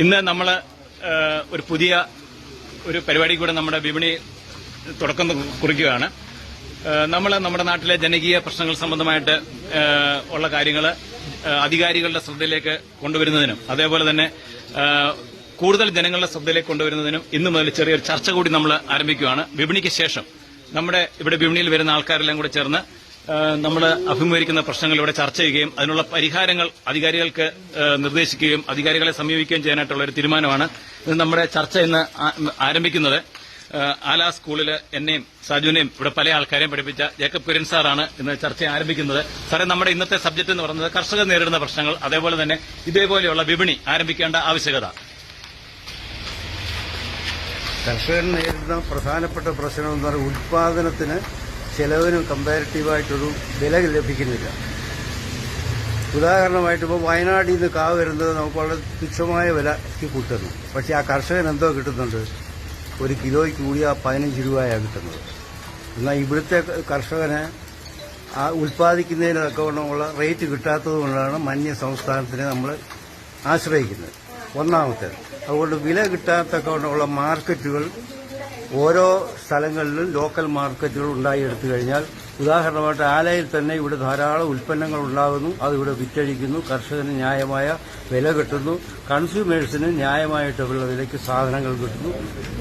ഇന്ന് നമ്മൾ ഒരു പുതിയ ഒരു പരിപാടി കൂടെ നമ്മുടെ വിപണി തുടക്കം കുറിക്കുകയാണ്. നമ്മൾ നമ്മുടെ നാട്ടിലെ ജനകീയ പ്രശ്നങ്ങൾ സംബന്ധമായിട്ട് ഉള്ള കാര്യങ്ങൾ അധികാരികളുടെ ശ്രദ്ധയിലേക്ക് കൊണ്ടുവരുന്നതിനും അതേപോലെ തന്നെ കൂടുതൽ ജനങ്ങളുടെ ശ്രദ്ധയിലേക്ക് കൊണ്ടുവരുന്നതിനും ഇന്ന് മുതൽ ചെറിയൊരു ചർച്ച കൂടി നമ്മൾ ആരംഭിക്കുകയാണ്. വിപണിക്ക് ശേഷം നമ്മുടെ ഇവിടെ വിപണിയിൽ വരുന്ന ആൾക്കാരെല്ലാം കൂടെ ചേർന്ന് നമ്മൾ അഭിമുഖീകരിക്കുന്ന പ്രശ്നങ്ങൾ ഇവിടെ ചർച്ച ചെയ്യുകയും അതിനുള്ള പരിഹാരങ്ങൾ അധികാരികൾക്ക് നിർദ്ദേശിക്കുകയും അധികാരികളെ സമീപിക്കുകയും ചെയ്യാനായിട്ടുള്ള ഒരു തീരുമാനമാണ് ഇത് നമ്മുടെ ചർച്ച ഇന്ന് ആരംഭിക്കുന്നത്. ആല സ്കൂളിൽ എന്നെയും സാജുവിനെയും ഇവിടെ പല ആൾക്കാരെയും പഠിപ്പിച്ച ജേക്കബ് കുര്യൻ സാറാണ് ഇന്ന് ചർച്ച ആരംഭിക്കുന്നത്. സാറേ നമ്മുടെ ഇന്നത്തെ സബ്ജക്ട് എന്ന് പറയുന്നത് കർഷകർ നേരിടുന്ന പ്രശ്നങ്ങൾ അതേപോലെ തന്നെ ഇതേപോലെയുള്ള വിപണി ആരംഭിക്കേണ്ട ആവശ്യകത. കർഷകർ നേരിടുന്ന പ്രധാനപ്പെട്ട പ്രശ്നം എന്ന് പറയുന്നത് ഉൽപാദനത്തിന് ചെലവിന് കമ്പാരിറ്റീവായിട്ടൊരു വില ലഭിക്കുന്നില്ല. ഉദാഹരണമായിട്ട് ഇപ്പോൾ വയനാട്ടിൽ നിന്ന് കാ വരുന്നത് നമുക്ക് വളരെ തുച്ഛമായ വിലയ്ക്ക് കിട്ടുന്നു. പക്ഷേ ആ കർഷകൻ എന്തോ കിട്ടുന്നുണ്ട്? ഒരു കിലോയ്ക്ക് കൂടി ആ പതിനഞ്ച് രൂപയാണ് കിട്ടുന്നത്. എന്നാൽ ഇവിടുത്തെ കർഷകന് ആ ഉൽപ്പാദിക്കുന്നതിനൊക്കെ ഉള്ള റേറ്റ് കിട്ടാത്തത് കൊണ്ടാണ് മന്യ സംസ്ഥാനത്തിനെ നമ്മൾ ആശ്രയിക്കുന്നത്. ഒന്നാമത്തെ അതുകൊണ്ട് വില കിട്ടാത്തക്കൊണ്ടുള്ള മാർക്കറ്റുകൾ ഓരോ സ്ഥലങ്ങളിലും ലോക്കൽ മാർക്കറ്റുകൾ ഉണ്ടായി എടുത്തു കഴിഞ്ഞാൽ ഉദാഹരണമായിട്ട് ആലയിൽ തന്നെ ഇവിടെ ധാരാളം ഉൽപ്പന്നങ്ങൾ ഉണ്ടാകുന്നു അത് ഇവിടെ വിറ്റഴിക്കുന്നു കർഷകന് ന്യായമായ വില കിട്ടുന്നു കൺസ്യൂമേഴ്സിന് ന്യായമായിട്ടുള്ള വിലയ്ക്ക് സാധനങ്ങൾ കിട്ടുന്നു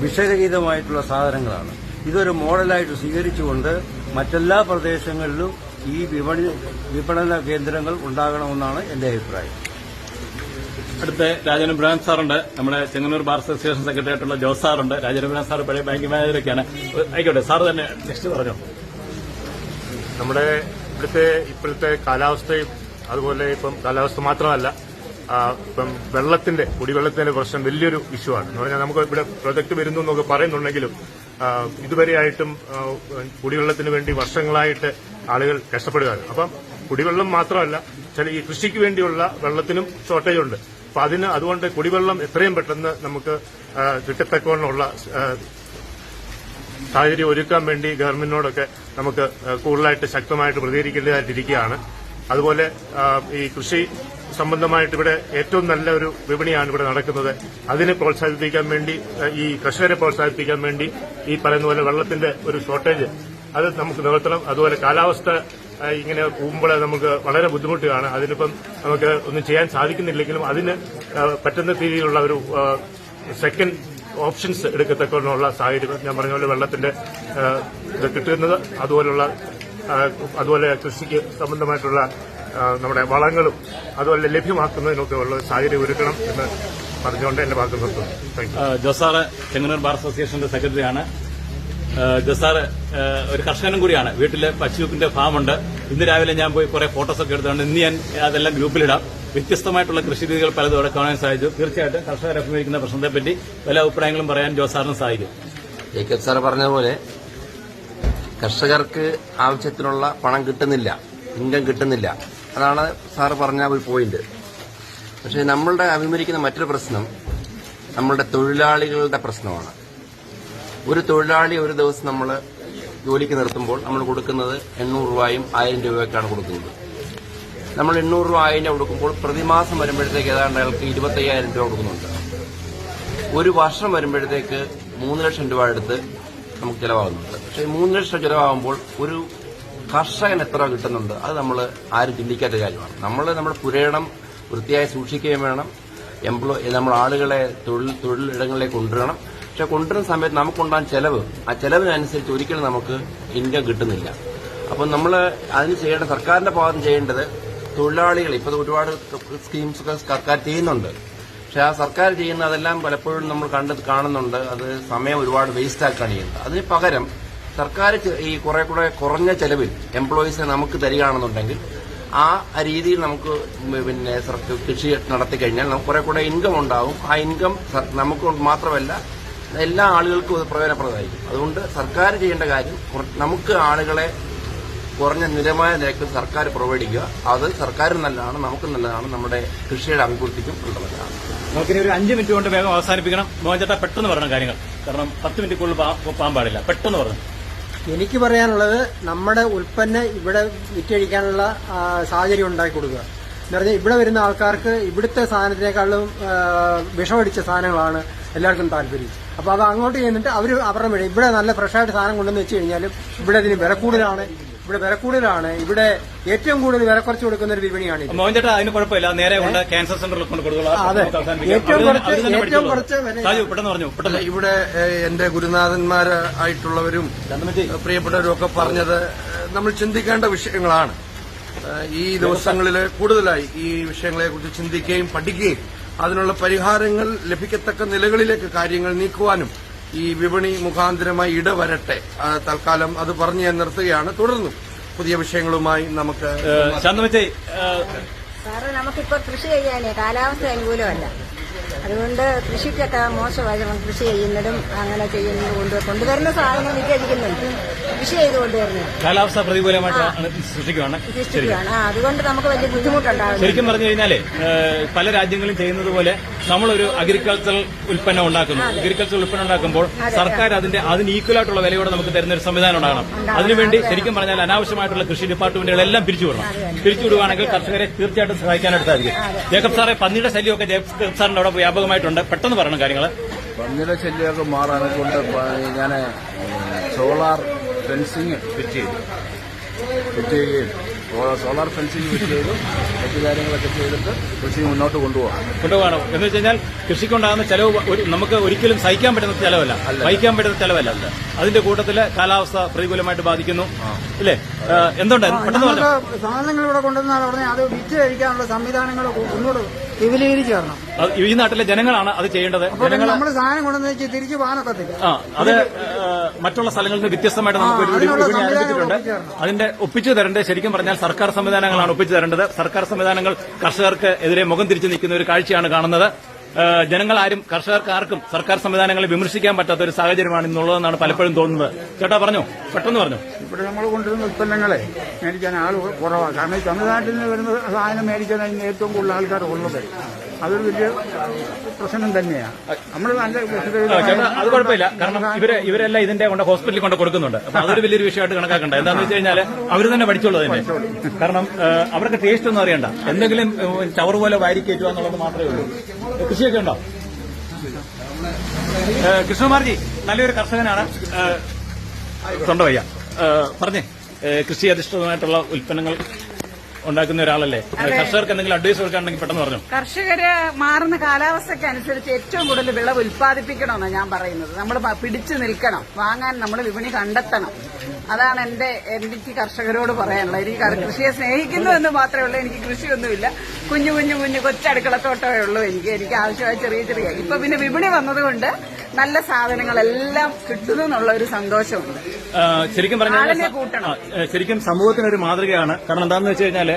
വിഷരഹിതമായിട്ടുള്ള സാധനങ്ങളാണ്. ഇതൊരു മോഡലായിട്ട് സ്വീകരിച്ചുകൊണ്ട് മറ്റെല്ലാ പ്രദേശങ്ങളിലും ഈ വിപണി വിപണന കേന്ദ്രങ്ങൾ ഉണ്ടാകണമെന്നാണ് എന്റെ അഭിപ്രായം. അടുത്ത രാജനുബ്രാൻ സാറുണ്ട്. നമ്മുടെ ചെങ്ങന്നൂർ ബാർ അസോസിയേഷൻ സെക്രട്ടറി ആയിട്ടുള്ള ജോസ് സാറുണ്ട്. രാജനുബ്രാൻ സാർ പഴയ ബാങ്ക് മാനേജറൊക്കെയാണ് ആയിക്കോട്ടെ സാർ തന്നെ നെക്സ്റ്റ് പറഞ്ഞു? നമ്മുടെ ഇവിടുത്തെ ഇപ്പോഴത്തെ കാലാവസ്ഥയും അതുപോലെ ഇപ്പം കാലാവസ്ഥ മാത്രമല്ല ഇപ്പം വെള്ളത്തിന്റെ കുടിവെള്ളത്തിന്റെ പ്രശ്നം വലിയൊരു ഇഷ്യൂ ആണ്. എന്ന് പറഞ്ഞാൽ നമുക്ക് ഇവിടെ പ്രൊജക്ട് വരുന്നു എന്നൊക്കെ പറയുന്നുണ്ടെങ്കിലും ഇതുവരെയായിട്ടും കുടിവെള്ളത്തിന് വേണ്ടി വർഷങ്ങളായിട്ട് ആളുകൾ കഷ്ടപ്പെടുകയാണ്. അപ്പം കുടിവെള്ളം മാത്രമല്ല ചില ഈ കൃഷിക്ക് വേണ്ടിയുള്ള വെള്ളത്തിനും ഷോർട്ടേജ് ഉണ്ട്. അപ്പൊ അതിന് അതുകൊണ്ട് കുടിവെള്ളം എത്രയും പെട്ടെന്ന് നമുക്ക് ആ, സാഹചര്യം ഒരുക്കാൻ വേണ്ടി ഗവൺമെന്റിനോടൊക്കെ നമുക്ക് കൂടുതലായിട്ട് ശക്തമായിട്ട് പ്രതികരിക്കേണ്ടതായിട്ടിരിക്കുകയാണ്. അതുപോലെ ഈ കൃഷി സംബന്ധമായിട്ട് ഇവിടെ ഏറ്റവും നല്ല ഒരു വിപണിയാണ് ഇവിടെ നടക്കുന്നത്. അതിനെ പ്രോത്സാഹിപ്പിക്കാൻ വേണ്ടി ഈ കർഷകരെ പ്രോത്സാഹിപ്പിക്കാൻ വേണ്ടി ഈ പറയുന്ന പോലെ വെള്ളത്തിന്റെ ഒരു ഷോർട്ടേജ് അത് നമുക്ക് നിവർത്തണം അതുപോലെ കാലാവസ്ഥ ഇങ്ങനെ പോകുമ്പോൾ നമുക്ക് വളരെ ബുദ്ധിമുട്ടുകയാണ് അതിനിപ്പം നമുക്ക് ഒന്നും ചെയ്യാൻ സാധിക്കുന്നില്ലെങ്കിലും അതിന് പറ്റുന്ന രീതിയിലുള്ള ഒരു സെക്കൻഡ് ഓപ്ഷൻസ് എടുക്കത്തക്കുള്ള സാഹചര്യം ഞാൻ പറഞ്ഞ പോലെ വെള്ളത്തിന്റെ ഇത് കിട്ടുന്നത് അതുപോലുള്ള അതുപോലെ കൃഷിക്ക് സംബന്ധമായിട്ടുള്ള നമ്മുടെ വളങ്ങളും അതുപോലെ ലഭ്യമാക്കുന്നതിനൊക്കെ ഉള്ള സാഹചര്യം ഒരുക്കണം എന്ന് പറഞ്ഞുകൊണ്ട് എന്റെ ഭാഗത്ത് നിർത്തുന്നു. ജോസാറ് ചെങ്ങന്നൂർ ബാർ അസോസിയേഷന്റെ സെക്രട്ടറിയാണ്. ജോസ് സാറ് ആ, ഒരു കർഷകനും കൂടിയാണ്. വീട്ടിലെ പശുവിന്റെ ഫാമുണ്ട്. ഇന്ന് രാവിലെ ഞാൻ പോയി കുറെ ഫോട്ടോസ് ഒക്കെ എടുത്തുകൊണ്ട് ഇന്ന് ഞാൻ അതെല്ലാം ഗ്രൂപ്പിലിടാം വ്യത്യസ്തമായിട്ടുള്ള കൃഷി രീതികൾ പലതും അവിടെ കാണാൻ സാധിച്ചു. തീർച്ചയായിട്ടും കർഷകർ അഭിമുഖീകരിക്കുന്ന പ്രശ്നത്തെപ്പറ്റി പല അഭിപ്രായങ്ങളും പറയാൻ ജോസാറിന് സാറിന് സാധിക്കും. ജേക്കബ് സാർ പറഞ്ഞതുപോലെ കർഷകർക്ക് ആവശ്യത്തിനുള്ള പണം കിട്ടുന്നില്ല ഇൻകം കിട്ടുന്നില്ല. അതാണ് സാർ പറഞ്ഞ ഒരു പോയിന്റ് പക്ഷേ നമ്മളുടെ അഭിമുഖീകരിക്കുന്ന മറ്റൊരു പ്രശ്നം നമ്മളുടെ തൊഴിലാളികളുടെ പ്രശ്നമാണ്. ഒരു തൊഴിലാളി ഒരു ദിവസം നമ്മൾ ജോലിക്ക് നിർത്തുമ്പോൾ നമ്മൾ കൊടുക്കുന്നത് എണ്ണൂറ് രൂപയും ആയിരം രൂപയൊക്കെയാണ് കൊടുക്കുന്നത്. നമ്മൾ എണ്ണൂറ് രൂപ ആയിരം രൂപ കൊടുക്കുമ്പോൾ പ്രതിമാസം വരുമ്പോഴത്തേക്ക് ഏതാണ്ട് അയാൾക്ക് ഇരുപത്തയ്യായിരം രൂപ കൊടുക്കുന്നുണ്ട്. ഒരു വർഷം വരുമ്പോഴത്തേക്ക് മൂന്ന് ലക്ഷം രൂപ എടുത്ത് നമുക്ക് ചിലവാകുന്നുണ്ട്. പക്ഷേ മൂന്ന് ലക്ഷം ചിലവാകുമ്പോൾ ഒരു കർഷകൻ എത്ര കിട്ടുന്നുണ്ട് അത് നമ്മൾ ആരും ചിന്തിക്കാത്ത കാര്യമാണ്. നമ്മൾ നമ്മുടെ പുരയിടം വൃത്തിയായി സൂക്ഷിക്കുകയും വേണം. എംപ്ലോയ് നമ്മൾ ആളുകളെ തൊഴിൽ തൊഴിലിടങ്ങളിലേക്ക് കൊണ്ടുവരണം. പക്ഷെ കൊണ്ടുവരുന്ന സമയത്ത് നമുക്കുണ്ടാകുന്ന ചെലവ് ആ ചെലവിനനുസരിച്ച് ഒരിക്കലും നമുക്ക് ഇൻകം കിട്ടുന്നില്ല. അപ്പം നമ്മൾ അതിന് ചെയ്യേണ്ട സർക്കാരിന്റെ ഭാഗത്ത് ചെയ്യേണ്ടത് തൊഴിലാളികൾ ഇപ്പോൾ ഒരുപാട് സ്കീംസ് ഒക്കെ സർക്കാർ ചെയ്യുന്നുണ്ട്. പക്ഷെ ആ സർക്കാർ ചെയ്യുന്ന അതെല്ലാം പലപ്പോഴും നമ്മൾ കണ്ട് കാണുന്നുണ്ട്. അത് സമയം ഒരുപാട് വേസ്റ്റ് ആക്കുകയാണ് ചെയ്യുന്നത്. അതിന് പകരം സർക്കാർ ഈ കുറെ കൂടെ കുറഞ്ഞ ചെലവിൽ എംപ്ലോയീസിനെ നമുക്ക് തരികയാണെന്നുണ്ടെങ്കിൽ ആ രീതിയിൽ നമുക്ക് പിന്നെ കൃഷി നടത്തി കഴിഞ്ഞാൽ കുറെ കൂടെ ഇൻകം ഉണ്ടാവും. ആ ഇൻകം നമുക്ക് മാത്രമല്ല എല്ലാ ആളുകൾക്കും അത് പ്രയോജനപ്രദമായിരിക്കും. അതുകൊണ്ട് സർക്കാർ ചെയ്യേണ്ട കാര്യം നമുക്ക് ആളുകളെ കുറഞ്ഞ നിരമായ നിരക്ക് സർക്കാർ പ്രൊവൈഡ് ചെയ്യുക. അത് സർക്കാരും നല്ലതാണ് നമുക്കും നല്ലതാണ് നമ്മുടെ കൃഷിയുടെ അഭിവൃദ്ധിക്കും നല്ലതാണ്. നമുക്കിനി ഒരു അഞ്ച് മിനിറ്റ് കൊണ്ട് വേഗം അവസാനിപ്പിക്കണം. മോഹൻചേട്ടാ പെട്ടെന്ന് പറയണം കാര്യങ്ങൾ. കാരണം പത്ത് മിനിറ്റ് കൂടുതൽ പോകാൻ പാടില്ല. പെട്ടെന്ന് പറഞ്ഞു. എനിക്ക് പറയാനുള്ളത് നമ്മുടെ ഉൽപ്പന്നം ഇവിടെ വിറ്റഴിക്കാനുള്ള സാഹചര്യം ഉണ്ടാക്കി കൊടുക്കുക. എന്ന് പറഞ്ഞാൽ ഇവിടെ വരുന്ന ആൾക്കാർക്ക് ഇവിടുത്തെ സാധനത്തിനേക്കാളും വിഷമടിച്ച സാധനങ്ങളാണ് എല്ലാവർക്കും താല്പര്യം. അപ്പൊ അത് അങ്ങോട്ട് ചെയ്യുന്നിട്ട് അവർ അവരുടെ വഴി ഇവിടെ നല്ല ഫ്രഷായിട്ട് സാധനം കൊണ്ടുവന്ന് വെച്ച് കഴിഞ്ഞാലും ഇവിടെ ഇതിന് വില കൂടുതലാണ്. ഇവിടെ വില കൂടുതലാണ്. ഇവിടെ ഏറ്റവും കൂടുതൽ വില കുറച്ച് കൊടുക്കുന്ന ഒരു വിപണിയാണ് അതിന് കുഴപ്പമില്ല. നേരെ കൊണ്ട് ക്യാൻസർ സെന്ററിൽ കൊണ്ട് കൊടുക്കുക ഏറ്റവും കുറച്ച് ഏറ്റവും കുറച്ച് വില- സാജു പറഞ്ഞു? ഇവിടെ എന്റെ ഗുരുനാഥന്മാരായിട്ടുള്ളവരും പ്രിയപ്പെട്ടവരും ഒക്കെ പറഞ്ഞത് നമ്മൾ ചിന്തിക്കേണ്ട വിഷയങ്ങളാണ്. ഈ ദിവസങ്ങളിൽ കൂടുതലായി ഈ വിഷയങ്ങളെ കുറിച്ച് ചിന്തിക്കുകയും പഠിക്കുകയും അതിനുള്ള പരിഹാരങ്ങൾ ലഭിക്കത്തക്ക നിലകളിലേക്ക് കാര്യങ്ങൾ നീക്കുവാനും ഈ വിപണി മുഖാന്തരമായി ഇടവരട്ടെ. തൽക്കാലം അത് പറഞ്ഞു ഞാൻ നിർത്തുകയാണ്. തുടർന്നും പുതിയ വിഷയങ്ങളുമായി നമുക്ക് സാറ് നമുക്കിപ്പോ കൃഷി ചെയ്യാനേ കാലാവസ്ഥ അനുകൂലമല്ല. അതുകൊണ്ട് കൃഷിക്കൊക്കെ മോശമായി കൃഷി ചെയ്യുന്നതും അങ്ങനെ ചെയ്യുന്നതും കൊണ്ട് കൊണ്ടുവരുന്ന സാധനം വിറ്റഴിക്കുന്നുണ്ട്. കൃഷി ചെയ്ത് കൊണ്ടുവരുന്നത് കാലാവസ്ഥ പ്രതികൂലമായിട്ടാണ് സൃഷ്ടിക്കുകയാണ് സൃഷ്ടിക്കുകയാണ് അതുകൊണ്ട് നമുക്ക് വലിയ ബുദ്ധിമുട്ടുണ്ടാകും ശരിക്കും പറഞ്ഞു കഴിഞ്ഞാലേ പല രാജ്യങ്ങളും ചെയ്യുന്നത് പോലെ നമ്മളൊരു അഗ്രികൾച്ചറൽ ഉൽപ്പന്നം ഉണ്ടാക്കുന്നു. അഗ്രികൾച്ചറൽ ഉൽപ്പന്നം ഉണ്ടാക്കുമ്പോൾ സർക്കാർ അതിന്റെ അതിന് ഈക്വൽ ആയിട്ടുള്ള വിലയോടെ നമുക്ക് തരുന്ന ഒരു സംവിധാനം ഉണ്ടാകണം. അതിനുവേണ്ടി ശരിക്കും പറഞ്ഞാൽ അനാവശ്യമായിട്ടുള്ള കൃഷി ഡിപ്പാർട്ട്മെന്റുകളെല്ലാം പിരിച്ചുവിടണം പിരിച്ചുവിടുവാണെങ്കിൽ കർഷകരെ തീർച്ചയായിട്ടും സഹായിക്കാനായിട്ട് സാധിക്കും ജേക്കബ് സാറെ പന്നിയുടെ ശല്യമൊക്കെ ജേക്കബ് സാറിന്റെ അവിടെ വ്യാപകമായിട്ടുണ്ട്. പെട്ടെന്ന് പറയണം കാര്യങ്ങൾ. പന്നിയുടെ ശല്യമൊക്കെ മാറാനെ കൊണ്ട് ഞാൻ സോളാർ ഫെൻസിങ് ഫിറ്റ് ചെയ്തു. ഫിറ്റ് ചെയ്യുകയും സോളാർ ഫെൻസിങ് ചെയ്ത് ചെയ്തു മറ്റു കാര്യങ്ങളൊക്കെ ചെയ്തിട്ട് കൃഷി മുന്നോട്ട് കൊണ്ടുപോകാം. കൊണ്ടുപോകണം. എന്ന് വെച്ച് കഴിഞ്ഞാൽ കൃഷിക്കുണ്ടാകുന്ന ചെലവ് നമുക്ക് ഒരിക്കലും സഹിക്കാൻ പറ്റുന്ന ചെലവല്ല. വഹിക്കാൻ പറ്റുന്ന ചെലവല്ല. അതിന്റെ കൂട്ടത്തിൽ കാലാവസ്ഥ പ്രതികൂലമായിട്ട് ബാധിക്കുന്നു. അല്ലേ എന്തുണ്ട്? പെട്ടെന്ന് സാധനങ്ങൾ ഇവിടെ കൊണ്ടുവന്നാൽ പറഞ്ഞാൽ അത് വിറ്റ് കഴിക്കാനുള്ള സംവിധാനങ്ങൾ ഒന്നുകൂടെ വിപുലീകരിച്ച് തരണം ഈ നാട്ടിലെ ജനങ്ങളാണ് അത് ചെയ്യേണ്ടത്. ജനങ്ങൾ നമ്മൾ സാധനം കൊണ്ടുവന്ന് വെച്ച് തിരിച്ചു പോകാനൊക്കത്തില്ല ആ അത് മറ്റുള്ള സ്ഥലങ്ങളിൽ നിന്ന് വ്യത്യസ്തമായിട്ട് നമുക്ക് ഒരു അതിനുള്ള വിപണി ആരംഭിച്ചിട്ടുണ്ട്. അതിന്റെ ഒപ്പിച്ചു തരേണ്ടത് ശരിക്കും പറഞ്ഞാൽ സർക്കാർ സംവിധാനങ്ങളാണ് ഒപ്പിച്ചു തരേണ്ടത്. സർക്കാർ സംവിധാനങ്ങൾ കർഷകർക്ക് എതിരെ മുഖം തിരിച്ചു നിൽക്കുന്ന ഒരു കാഴ്ചയാണ് കാണുന്നത്. ജനങ്ങൾ ആരും കർഷകർക്ക് ആർക്കും സർക്കാർ സംവിധാനങ്ങളെ വിമർശിക്കാൻ പറ്റാത്ത ഒരു സാഹചര്യമാണ് ഇന്നുള്ളതെന്നാണ് പലപ്പോഴും തോന്നുന്നത്. ചേട്ടാ പറഞ്ഞു? പെട്ടെന്ന് പറഞ്ഞു? ഇവിടെ നമ്മൾ കൊണ്ടുവരുന്ന ഉൽപ്പന്നങ്ങളെ മേടിക്കാൻ ആൾ കുറവാണ് കാരണം തമിഴ്നാട്ടിൽ നിന്ന് വരുന്ന സാധനം മേടിക്കാൻ ഏറ്റവും കൂടുതൽ ആൾക്കാർ ഉള്ളത്. അതൊരു വലിയ പ്രശ്നം തന്നെയാണ് നമ്മൾ നല്ല അത് കുഴപ്പമില്ല. കാരണം ഇവർ ഇവരെല്ലാം ഇതിന്റെ കൊണ്ട് ഹോസ്പിറ്റലിൽ കൊണ്ട് കൊടുക്കുന്നുണ്ട്. അപ്പൊ അതൊരു വലിയൊരു വിഷയമായിട്ട് കണക്കാക്കണ്ട. എന്താണെന്ന് വെച്ച് കഴിഞ്ഞാൽ അവർ തന്നെ പഠിച്ചോളൂ അതിന്റെ കാരണം അവർക്ക് ടേസ്റ്റ് ഒന്നും അറിയണ്ട. എന്തെങ്കിലും ചവർ പോലെ വാരി കയറ്റുക എന്നുള്ളത് മാത്രമേ ഉള്ളൂ. കൃഷിയൊക്കെ ഉണ്ടോ? കൃഷ്ണകുമാർജി നല്ലൊരു കർഷകനാണ്. തൊണ്ടവയ്യ പറഞ്ഞേ. കൃഷി അധിഷ്ഠിതമായിട്ടുള്ള ഉൽപ്പന്നങ്ങൾ ഉണ്ടാക്കുന്ന ഒരാളല്ലേ? കർഷകർക്ക് എന്തെങ്കിലും അഡ്വൈസ് കൊടുക്കാണെങ്കിൽ പെട്ടെന്ന് പറഞ്ഞു. കർഷകര് മാറുന്ന കാലാവസ്ഥയ്ക്ക് അനുസരിച്ച് ഏറ്റവും കൂടുതൽ വിളവ് ഉൽപ്പാദിപ്പിക്കണമെന്നാണ് ഞാൻ പറയുന്നത്. നമ്മൾ പിടിച്ചു നിൽക്കണം. വാങ്ങാൻ നമ്മൾ വിപണി കണ്ടെത്തണം. അതാണ് എന്റെ എനിക്ക് കർഷകരോട് പറയാനുള്ളത്. എനിക്ക് കൃഷിയെ സ്നേഹിക്കുന്നു എന്ന് മാത്രമേ ഉള്ളൂ. എനിക്ക് കൃഷിയൊന്നുമില്ല. കുഞ്ഞു കുഞ്ഞു കുഞ്ഞു കൊച്ചടുക്കളത്തോട്ടമേ ഉള്ളൂ എനിക്ക്. എനിക്ക് ആവശ്യമായ ചെറിയ ചെറിയ ഇപ്പൊ പിന്നെ വിപണി വന്നതുകൊണ്ട് നല്ല സാധനങ്ങളെല്ലാം കിട്ടുന്നു എന്നുള്ള ഒരു സന്തോഷമുണ്ട് ശരിക്കും പറഞ്ഞാൽ ശരിക്കും സമൂഹത്തിന് ഒരു മാതൃകയാണ്. കാരണം എന്താണെന്ന് വെച്ച് കഴിഞ്ഞാൽ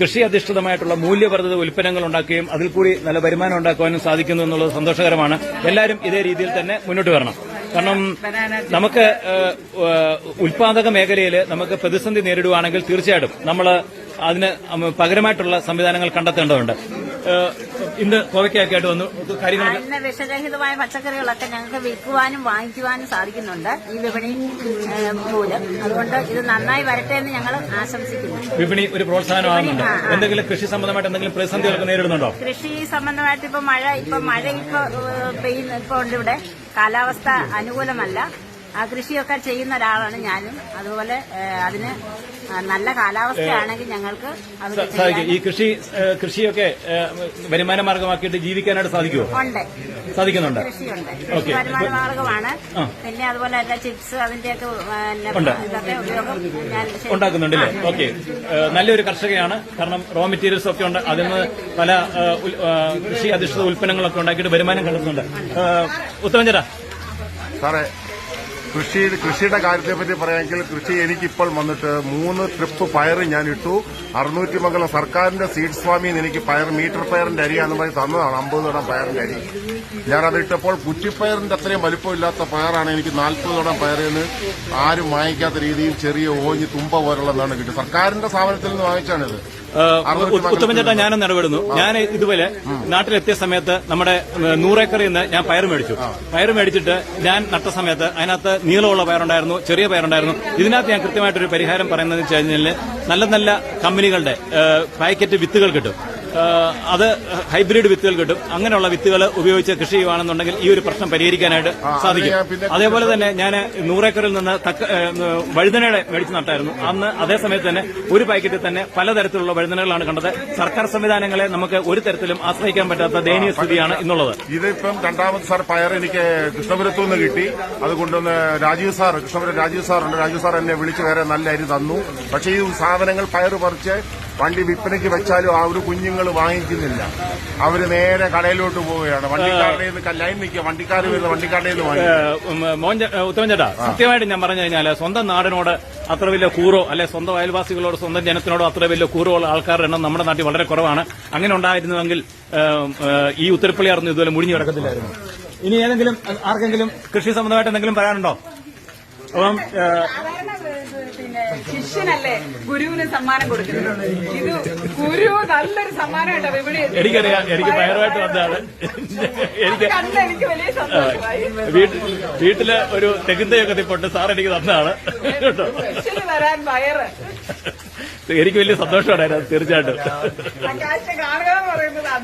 കൃഷി അധിഷ്ഠിതമായിട്ടുള്ള മൂല്യവർദ്ധിത ഉൽപ്പന്നങ്ങൾ ഉണ്ടാക്കുകയും അതിൽ കൂടി നല്ല വരുമാനം ഉണ്ടാക്കുവാനും സാധിക്കുന്നു എന്നുള്ളത് സന്തോഷകരമാണ്. എല്ലാവരും ഇതേ രീതിയിൽ തന്നെ മുന്നോട്ട് വരണം. കാരണം നമുക്ക് ഉൽപാദക മേഖലയിൽ നമുക്ക് പ്രതിസന്ധി നേരിടുവാണെങ്കിൽ തീർച്ചയായിട്ടും നമ്മൾ അതിന് പകരമായിട്ടുള്ള സംവിധാനങ്ങൾ കണ്ടെത്തേണ്ടതുണ്ട്. ഇന്ന് കോവയ്ക്കൊക്കെ ആയിട്ട് വന്നു കാര്യങ്ങൾ ഇന്ന് വിഷരഹിതമായ പച്ചക്കറികളൊക്കെ ഞങ്ങൾക്ക് വിൽക്കുവാനും വാങ്ങിക്കുവാനും സാധിക്കുന്നുണ്ട് ഈ വിപണി മൂലം. അതുകൊണ്ട് ഇത് നന്നായി വരട്ടെ എന്ന് ഞങ്ങൾ ആശംസിക്കുന്നു. വിപണി ഒരു പ്രോത്സാഹനമാകുന്നുണ്ട് എന്തെങ്കിലും കൃഷി സംബന്ധമായിട്ട് എന്തെങ്കിലും പ്രതിസന്ധികളൊക്കെ നേരിടുന്നുണ്ടോ? കൃഷി സംബന്ധമായിട്ട് ഇപ്പൊ മഴ ഇപ്പൊ മഴ ഇപ്പൊ പെയ്യുന്ന. ഇപ്പൊ ഉണ്ട് ഇവിടെ. കാലാവസ്ഥ അനുകൂലമല്ല. ആ കൃഷിയൊക്കെ ചെയ്യുന്ന ഒരാളാണ് ഞാനും. അതുപോലെ അതിന് നല്ല കാലാവസ്ഥയാണെങ്കിൽ ഞങ്ങൾക്ക് അത് സാധിക്കും ഈ കൃഷി കൃഷിയൊക്കെ വരുമാന മാർഗമാക്കിയിട്ട് ജീവിക്കാനായിട്ട് സാധിക്കുമോ ഉണ്ട്. സാധിക്കുന്നുണ്ട്. കൃഷിയുണ്ട്. വരുമാന മാർഗമാണ്. പിന്നെ അതുപോലെ തന്നെ ചിപ്സ് അതിന്റെയൊക്കെ ഇതൊക്കെ ഉപയോഗം ഞാൻ ശരി- ഉണ്ടാക്കുന്നുണ്ടല്ലേ ഓക്കെ. നല്ലൊരു കർഷകയാണ്. കാരണം റോ മെറ്റീരിയൽസ് ഒക്കെ ഉണ്ട്. അതിൽ നിന്ന് പല കൃഷി അധിഷ്ഠിത ഉൽപ്പന്നങ്ങളൊക്കെ ഉണ്ടാക്കിയിട്ട് വരുമാനം കണ്ടെത്തുന്നുണ്ട്. ഉത്തമഞ്ചരാ ഉത്തമൻ ചേട്ടാ. സാറേ കൃഷി കൃഷിയുടെ കാര്യത്തെപ്പറ്റി പറയുകയാണെങ്കിൽ കൃഷി എനിക്കിപ്പോൾ വന്നിട്ട് മൂന്ന് ട്രിപ്പ് പയർ ഞാൻ ഇട്ടു. അറുന്നൂറ്റി മംഗലം സർക്കാരിന്റെ സീഡ് സ്വാമിന്ന് എനിക്ക് പയർ മീറ്റർ പയറിന്റെ അരിയാന്ന് പറഞ്ഞ് തന്നതാണ് അമ്പത് തടം പയറിന്റെ അരി. ഞാനത് ഇട്ടപ്പോൾ കുറ്റിപ്പയറിന്റെ അത്രയും വലിപ്പമില്ലാത്ത പയറാണ് എനിക്ക് നാൽപ്പത് തടം പയറിന് ആരും വാങ്ങിക്കാത്ത രീതിയിൽ ചെറിയ ഓഞ്ഞ് തുമ്പ പോലുള്ളതാണ് കിട്ടിയത്. സർക്കാരിന്റെ സ്ഥാപനത്തിൽ നിന്ന് വാങ്ങിച്ചാണിത് ഉത്തമൻ ചേട്ടാ ഞാനൊന്ന് ഇടപെടുന്നു. ഞാൻ ഇതുപോലെ നാട്ടിലെത്തിയ സമയത്ത് നമ്മുടെ നൂറേക്കറിൽ നിന്ന് ഞാൻ പയർ മേടിച്ചു. പയർ മേടിച്ചിട്ട് ഞാൻ നട്ട സമയത്ത് അതിനകത്ത് നീളമുള്ള പയറുണ്ടായിരുന്നു ചെറിയ പയറുണ്ടായിരുന്നു. ഇതിനകത്ത് ഞാൻ കൃത്യമായിട്ടൊരു പരിഹാരം പറയുന്നതെന്ന് വെച്ച് കഴിഞ്ഞാൽ നല്ല നല്ല കമ്പനികളുടെ പാക്കറ്റ് വിത്തുകൾ കിട്ടും. അത് ഹൈബ്രിഡ് വിത്തുകൾ കിട്ടും. അങ്ങനെയുള്ള വിത്തുകൾ ഉപയോഗിച്ച് കൃഷി ചെയ്യുകയാണെന്നുണ്ടെങ്കിൽ ഈ ഒരു പ്രശ്നം പരിഹരിക്കാനായിട്ട് സാധിക്കും. അതേപോലെ തന്നെ ഞാൻ നൂറേക്കറിൽ നിന്ന് തക്ക വഴുതനയുടെ മേടിച്ച് നട്ടായിരുന്നു. അന്ന് അതേ സമയത്ത് തന്നെ ഒരു പാക്കറ്റിൽ തന്നെ പലതരത്തിലുള്ള വഴുതനകളാണ് കണ്ടത്. സർക്കാർ സംവിധാനങ്ങളെ നമുക്ക് ഒരു തരത്തിലും ആശ്രയിക്കാൻ പറ്റാത്ത ദയനീയ സ്ഥിതിയാണ് ഇന്നുള്ളത്. ഇതിപ്പം രണ്ടാമത് സാർ പയർ എനിക്ക് കൃഷ്ണപുരത്തു നിന്ന് കിട്ടി. അതുകൊണ്ടൊന്ന് രാജീവ് സാർ കൃഷ്ണപുരം രാജീവ് സാറുണ്ട്. രാജീവ് സാർ എന്നെ വിളിച്ചു വേറെ നല്ല അരി തന്നു. പക്ഷേ ഈ സാധനങ്ങൾ പയർ പറിച്ച് വണ്ടി വിൽപ്പനയ്ക്ക് വെച്ചാലും ആ ഒരു കുഞ്ഞുങ്ങൾ വാങ്ങിക്കുന്നില്ല. അവർ നേരെ കടയിലോട്ട് പോവുകയാണ്. വണ്ടിക്കാരുടെ നിന്ന് ലൈൻ നിൽക്കുക. വണ്ടിക്കാർ വരുന്ന വണ്ടിക്കാരുടെ നിന്ന് വാങ്ങി. മോൻ ചേ- ഏഹ്, ഉത്തമൻ ചേട്ടാ സത്യമായിട്ട് ഞാൻ പറഞ്ഞു കഴിഞ്ഞാൽ സ്വന്തം നാടിനോട് അത്ര വലിയ കൂറോ അല്ലെ സ്വന്തം അയൽവാസികളോട് സ്വന്തം ജനത്തിനോടോ അത്ര വലിയ കൂറോ ഉള്ള ആൾക്കാരുടെ എണ്ണം നമ്മുടെ നാട്ടിൽ വളരെ കുറവാണ്. അങ്ങനെ ഉണ്ടായിരുന്നുവെങ്കിൽ ഈ ഉത്തരപ്പള്ളിയാർന്ന് ഇതുപോലെ മുടിഞ്ഞു കിടക്കത്തില്ലായിരുന്നു. ഇനി ഏതെങ്കിലും ആർക്കെങ്കിലും കൃഷി സംബന്ധമായിട്ട് എന്തെങ്കിലും പറയാനുണ്ടോ? അപ്പം ശിഷ്യനല്ലേ? ഗുരുവിന് സമ്മാനം കൊടുക്കുന്നത്. ഇത് ഗുരു നല്ലൊരു സമ്മാനമായിട്ടാണ് ഇവിടെ എനിക്കറിയാം. എനിക്ക് പയറുമായിട്ട് വന്നതാണ്. എനിക്ക് കണ്ട് എനിക്ക് വലിയ സന്തോഷമായി. വീട്ടിൽ ഒരു തെകുന്തയൊക്കെ തിപ്പൊണ്ട് സാർ എനിക്ക് തന്നതാണ്. കേട്ടോ? ശിഷ്യന് വരാൻ വയറ്. എനിക്ക് വലിയ സന്തോഷമാണ് തീർച്ചയായിട്ടും.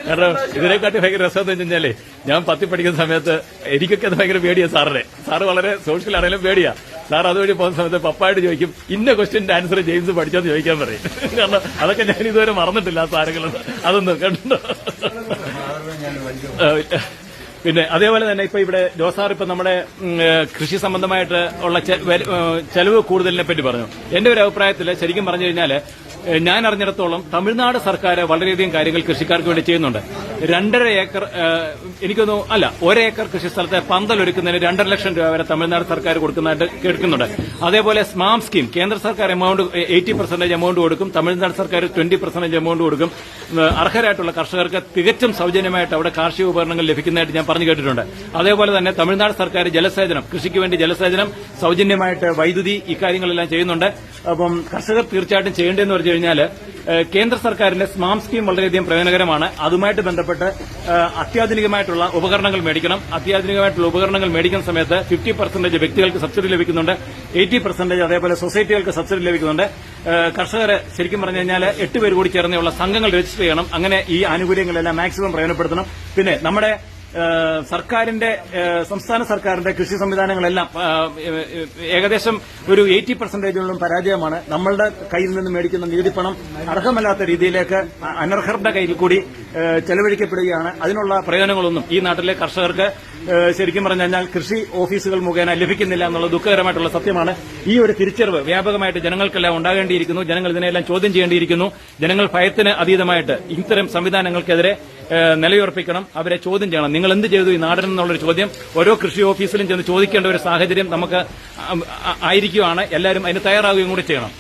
കാരണം ഇതിനെക്കാട്ടി ഭയങ്കര രസം എന്ന് വെച്ചാൽ ഞാൻ പത്തി പഠിക്കുന്ന സമയത്ത് എനിക്കൊക്കെ അത് ഭയങ്കര പേടിയാണ് സാറിനെ. സാറ് വളരെ സോഷ്യൽ ആണെങ്കിലും പേടിയാ. സാർ അതുവഴി പോകുന്ന സമയത്ത് പപ്പായിട്ട് ചോദിക്കും ഇന്ന ക്വസ്റ്റ്യന്റെ ആൻസർ ജെയിംസ് പഠിച്ചോന്ന് ചോദിക്കാൻ പറയും. കാരണം അതൊക്കെ ഞാൻ ഇതുവരെ മറന്നിട്ടില്ല ആ സാരങ്ങളൊന്നും അതൊന്നും കണ്ടോ പിന്നെ അതേപോലെ തന്നെ ഇപ്പൊ ഇവിടെ ജോസാർ ഇപ്പൊ നമ്മുടെ കൃഷി സംബന്ധമായിട്ട് ഉള്ള ചെലവ് കൂടുതലിനെ പറ്റി പറഞ്ഞു. എന്റെ ഒരു അഭിപ്രായത്തിൽ ശരിക്കും പറഞ്ഞു കഴിഞ്ഞാൽ ഞാൻ അറിഞ്ഞിടത്തോളം തമിഴ്നാട് സർക്കാർ വളരെയധികം കാര്യങ്ങൾ കൃഷിക്കാർക്ക് വേണ്ടി ചെയ്യുന്നുണ്ട്. രണ്ടര ഏക്കർ എനിക്കൊന്നു അല്ല ഒരേക്കർ കൃഷി സ്ഥലത്തെ പന്തൽ ഒരുക്കുന്നതിന് രണ്ടര ലക്ഷം രൂപ വരെ തമിഴ്നാട് സർക്കാർ കൊടുക്കുന്നതായിട്ട് കേൾക്കുന്നുണ്ട് അതേപോലെ സ്മാം സ്കീം കേന്ദ്ര സർക്കാർ എമൗണ്ട് എയ്റ്റി പെർസെന്റേജ് എമൗണ്ട് കൊടുക്കും തമിഴ്നാട് സർക്കാർ ട്വന്റി പെർസെന്റേജ് എമൗണ്ട് കൊടുക്കും. അർഹരായിട്ടുള്ള കർഷകർക്ക് തികച്ചും സൗജന്യമായിട്ട് അവിടെ കാർഷിക ഉപകരണങ്ങൾ ലഭിക്കുന്നതായിട്ട് ഞാൻ പറഞ്ഞു കേട്ടിട്ടുണ്ട്. അതേപോലെ തന്നെ തമിഴ്നാട് സർക്കാർ ജലസേചനം കൃഷിക്ക് വേണ്ടി ജലസേചനം സൗജന്യമായിട്ട് വൈദ്യുതി ഇക്കാര്യങ്ങളെല്ലാം ചെയ്യുന്നുണ്ട്. അപ്പം കർഷകർ തീർച്ചയായിട്ടും ചെയ്യേണ്ടതെന്ന് പറഞ്ഞു കഴിഞ്ഞാൽ കേന്ദ്ര സർക്കാരിന്റെ സ്മാം സ്കീം വളരെയധികം പ്രയോജനകരമാണ്. അതുമായിട്ട് ബന്ധപ്പെട്ട് അത്യാധുനികമായിട്ടുള്ള ഉപകരണങ്ങൾ മേടിക്കണം. അത്യാധുനികമായിട്ടുള്ള ഉപകരണങ്ങൾ മേടിക്കുന്ന സമയത്ത് ഫിഫ്റ്റി പെർസെന്റേജ് വ്യക്തികൾക്ക് സബ്സിഡി ലഭിക്കുന്നുണ്ട്. എയ്റ്റി പെർസെന്റേജ് അതേപോലെ സൊസൈറ്റികൾക്ക് സബ്സിഡി ലഭിക്കുന്നുണ്ട്. കർഷകർ ശരിക്കും പറഞ്ഞു കഴിഞ്ഞാൽ എട്ട് പേര് കൂടി ചേർന്നുള്ള സംഘങ്ങൾ രജിസ്റ്റർ ചെയ്യണം. അങ്ങനെ ഈ ആനുകൂല്യങ്ങളെല്ലാം മാക്സിമം പ്രയോജനപ്പെടുത്തണം. പിന്നെ നമ്മുടെ സർക്കാരിന്റെ സംസ്ഥാന സർക്കാരിന്റെ കൃഷി സംവിധാനങ്ങളെല്ലാം ഏകദേശം ഒരു എയ്റ്റി പെർസെന്റേജോളം പരാജയമാണ്. നമ്മളുടെ കയ്യിൽ നിന്ന് മേടിക്കുന്ന നികുതി പണം അർഹമല്ലാത്ത രീതിയിലേക്ക് അനർഹരുടെ കയ്യിൽ കൂടി ചെലവഴിക്കപ്പെടുകയാണ്. അതിനുള്ള പ്രയോജനങ്ങളൊന്നും ഈ നാട്ടിലെ കർഷകർക്ക് ശരിക്കും പറഞ്ഞു കഴിഞ്ഞാൽ കൃഷി ഓഫീസുകൾ മുഖേന ലഭിക്കുന്നില്ല എന്നുള്ള ദുഃഖകരമായിട്ടുള്ള സത്യമാണ്. ഈ ഒരു തിരിച്ചറിവ് വ്യാപകമായിട്ട് ജനങ്ങൾക്കെല്ലാം ഉണ്ടാകേണ്ടിയിരിക്കുന്നു. ജനങ്ങൾ ഇതിനെല്ലാം ചോദ്യം ചെയ്യേണ്ടിയിരിക്കുന്നു. ജനങ്ങൾ ഭയത്തിന് അതീതമായിട്ട് ഇത്തരം സംവിധാനങ്ങൾക്കെതിരെ നിലയുറപ്പിക്കണം. അവരെ ചോദ്യം ചെയ്യണം. നിങ്ങൾ എന്ത് ചെയ്തു ഈ നാടൻ എന്നുള്ളൊരു ചോദ്യം ഓരോ കൃഷി ഓഫീസിലും ചെന്ന് ചോദിക്കേണ്ട ഒരു സാഹചര്യം നമുക്ക് ആയിരിക്കുവാണ്. എല്ലാവരും അതിന് തയ്യാറാവുകയും കൂടി ചെയ്യണം.